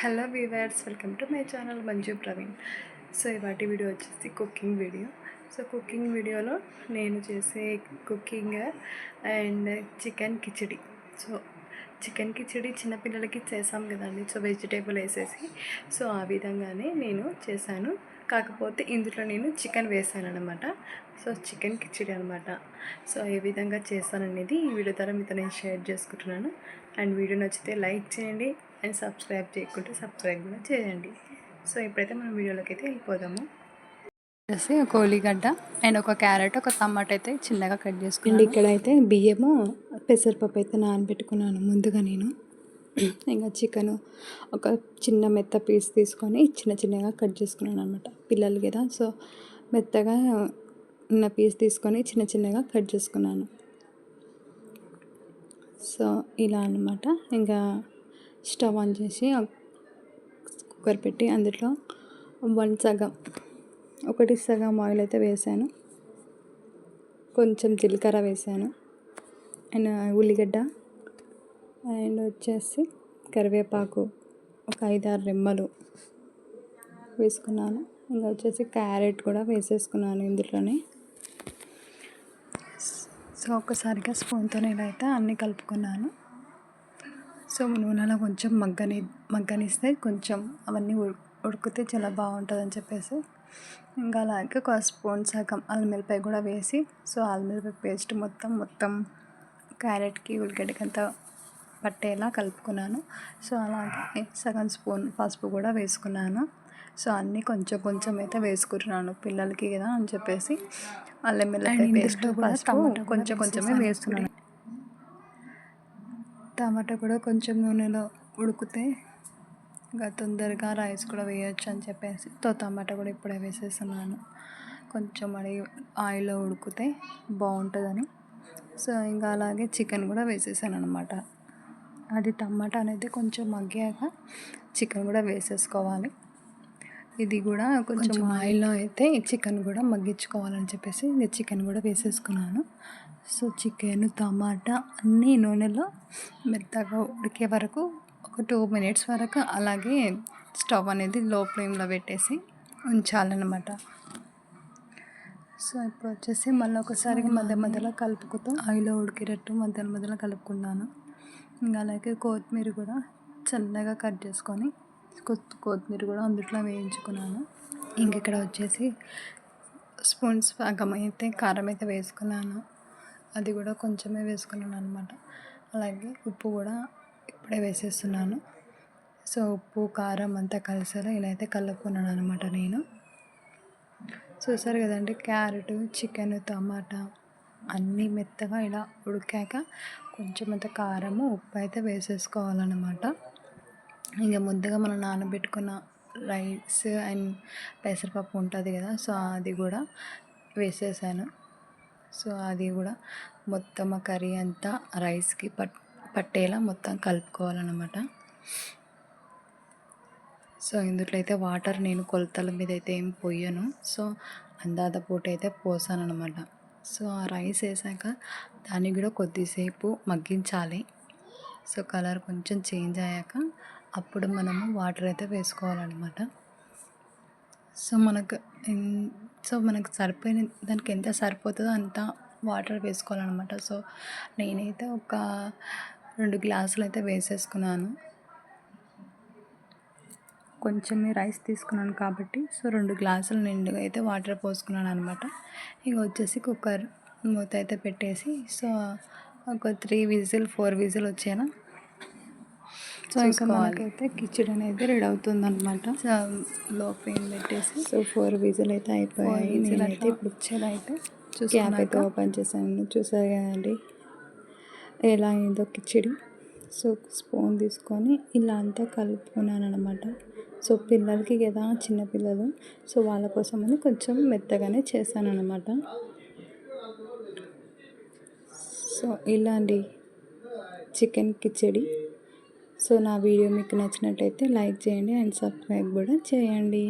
Hello viewers welcome to my channel Manju Praveen. So ఇవాటి video వచ్చేసి cooking video. So cooking వీడియోలో నేను చేసే cooking and chicken khichdi. So chicken khichdi చిన్నపిల్లలకి చేసాం కదండి. సో వెజిటేబుల్ వేసేసి. సో ఆ విధంగానే నేను చేశాను. కాకపోతే ఇందులో నేను చికెన్ వేసాను అనమాట సో చికెన్ కిచిడి అనమాట సో ఏ విధంగా చేస్తాననేది ఈ వీడియో ద్వారా మీతో నేను షేర్ చేసుకుంటున్నాను. అండ్ వీడియో నచ్చితే లైక్ చేయండి. అండ్ సబ్స్క్రైబ్ చేయకుంటే సబ్స్క్రైబ్ కూడా చేయండి. సో ఇప్పుడైతే మనం వీడియోలోకి అయితే వెళ్ళిపోదాము. వచ్చేసి ఒక ఉల్లిగడ్డ అండ్ ఒక క్యారెట్ ఒక టమాటా అయితే చిన్నగా కట్ చేసుకుని ఇక్కడ అయితే బియ్యము పెసరపప్పు అయితే నానబెట్టుకున్నాను ముందుగా నేను. ఇంకా చికెన్ ఒక చిన్న మెత్త పీస్ తీసుకొని చిన్న చిన్నగా కట్ చేసుకున్నాను అనమాట పిల్లలు కదా సో మెత్తగా ఉన్న పీస్ తీసుకొని చిన్న చిన్నగా కట్ చేసుకున్నాను. సో ఇలా అనమాట ఇంకా స్టవ్ ఆన్ చేసి కుక్కర్ పెట్టి అందులో వన్ సగం ఒకటి సగం ఆయిల్ అయితే వేసాను. కొంచెం జీలకర్ర వేసాను. అండ్ ఉల్లిగడ్డ. అండ్ వచ్చేసి కరివేపాకు ఒక ఐదారు రెమ్మలు వేసుకున్నాను. ఇంకా వచ్చేసి క్యారెట్ కూడా వేసేసుకున్నాను ఇందులోనే. సో ఒకసారిగా స్పూన్తో నేనైతే అయితే అన్నీ కలుపుకున్నాను. సో నూనెలో కొంచెం మగ్గని మగ్గనిస్తే కొంచెం అవన్నీ ఉడికితే చాలా బాగుంటుంది అని చెప్పేసి. ఇంకా అలాగే ఒక స్పూన్ సగం అల్లం కూడా వేసి సో అల్లం పేస్ట్ మొత్తం మొత్తం క్యారెట్కి ఉల్లిగడ్డకి అంతా పట్టేలా కలుపుకున్నాను. సో అలాగే సగం స్పూన్ పసుపు కూడా వేసుకున్నాను. సో అన్నీ కొంచెం కొంచెం అయితే వేసుకుంటున్నాను పిల్లలకి కదా అని చెప్పేసి. అల్లం పేస్ట్ పసుపు కొంచెం కొంచెమే వేస్తున్నాను. టమాటా కూడా కొంచెం నూనెలో ఉడికితే ఇంకా తొందరగా రైస్ కూడా వేయచ్చు అని చెప్పేసి తో టమాటా కూడా ఇప్పుడే వేసేస్తున్నాను. కొంచెం అడి ఆయిల్లో ఉడికితే బాగుంటుందని. సో ఇంకా అలాగే చికెన్ కూడా వేసేసాను అనమాట అది టమాటా అనేది కొంచెం మగ్గాక చికెన్ కూడా వేసేసుకోవాలి. ఇది కూడా కొంచెం ఆయిల్లో అయితే చికెన్ కూడా మగ్గించుకోవాలని చెప్పేసి చికెన్ కూడా వేసేసుకున్నాను. సో చికెన్ టమాటా అన్నీ నూనెలో మెత్తగా ఉడికే వరకు ఒక టూ మినిట్స్ వరకు అలాగే స్టవ్ అనేది లో ఫ్లేమ్లో పెట్టేసి ఉంచాలన్నమాట. సో ఇప్పుడు వచ్చేసి మళ్ళీ ఒకసారి మధ్య మధ్యలో కలుపుకుతూ ఆయిల్లో ఉడికేటట్టు మధ్య మధ్యలో కలుపుకున్నాను ఇంకా అలాగే కొత్తిమీర కూడా చిన్నగా కట్ చేసుకొని కొత్తిమీర కూడా అందుట్లో వేయించుకున్నాను. ఇంక ఇక్కడ వచ్చేసి స్పూన్స్ పాకం అయితే కారం అయితే వేసుకున్నాను. అది కూడా కొంచెమే వేసుకున్నాను అనమాట అలాగే ఉప్పు కూడా ఇప్పుడే వేసేస్తున్నాను. సో ఉప్పు కారం అంతా కలిసేలా ఇలా అయితే కలుపుకున్నాను అనమాట నేను చూసారు కదండి. క్యారెట్ చికెన్ టమాటా అన్నీ మెత్తగా ఇలా ఉడికాక కొంచెం అంత కారము ఉప్పు అయితే వేసేసుకోవాలన్నమాట. ఇంకా ముద్దగా మనం నానబెట్టుకున్న రైస్ అండ్ పెసరపప్పు ఉంటుంది కదా సో అది కూడా వేసేసాను. సో అది కూడా మొత్తం ఆ కర్రీ అంతా రైస్కి పట్ పట్టేలా మొత్తం కలుపుకోవాలన్నమాట. సో ఇందులో అయితే వాటర్ నేను కొలతల మీద అయితే ఏం పోయాను. సో అందాద పూట అయితే పోసాను అనమాట సో ఆ రైస్ వేసాక దాన్ని కూడా కొద్దిసేపు మగ్గించాలి. సో కలర్ కొంచెం చేంజ్ అయ్యాక అప్పుడు మనము వాటర్ అయితే వేసుకోవాలన్నమాట. సో మనకు సో మనకు సరిపోయిన దానికి ఎంత సరిపోతుందో అంత వాటర్ వేసుకోవాలన్నమాట. సో నేనైతే ఒక రెండు గ్లాసులు అయితే వేసేసుకున్నాను. కొంచెమే రైస్ తీసుకున్నాను కాబట్టి సో రెండు గ్లాసులు నిండుగా అయితే వాటర్ పోసుకున్నాను అనమాట ఇక వచ్చేసి కుక్కర్ మూత అయితే పెట్టేసి సో ఒక త్రీ విజిల్ ఫోర్ విజిల్ వచ్చేనా? సో ఇంకా మనకైతే కిచెడ్ అనేది రెడీ అవుతుంది అనమాట లో ఫ్లేమ్ పెట్టేసి సో ఫోర్ విజిల్ అయితే అయిపోయాయి. నేనైతే ఇప్పుడు వచ్చేలా అయితే క్యాప్ అయితే ఓపెన్ చేశాను. చూసారు కదండి. ఎలా అయిందో కిచిడి. సో స్పూన్ తీసుకొని ఇలా అంతా కలుపుకున్నాను అనమాట సో పిల్లలకి కదా చిన్నపిల్లలు సో వాళ్ళ కోసం అని కొంచెం మెత్తగానే చేశాను అనమాట సో ఇలా అండి చికెన్ కిచడి. సో నా వీడియో మీకు నచ్చినట్టయితే లైక్ చేయండి అండ్ సబ్స్క్రైబ్ కూడా చేయండి.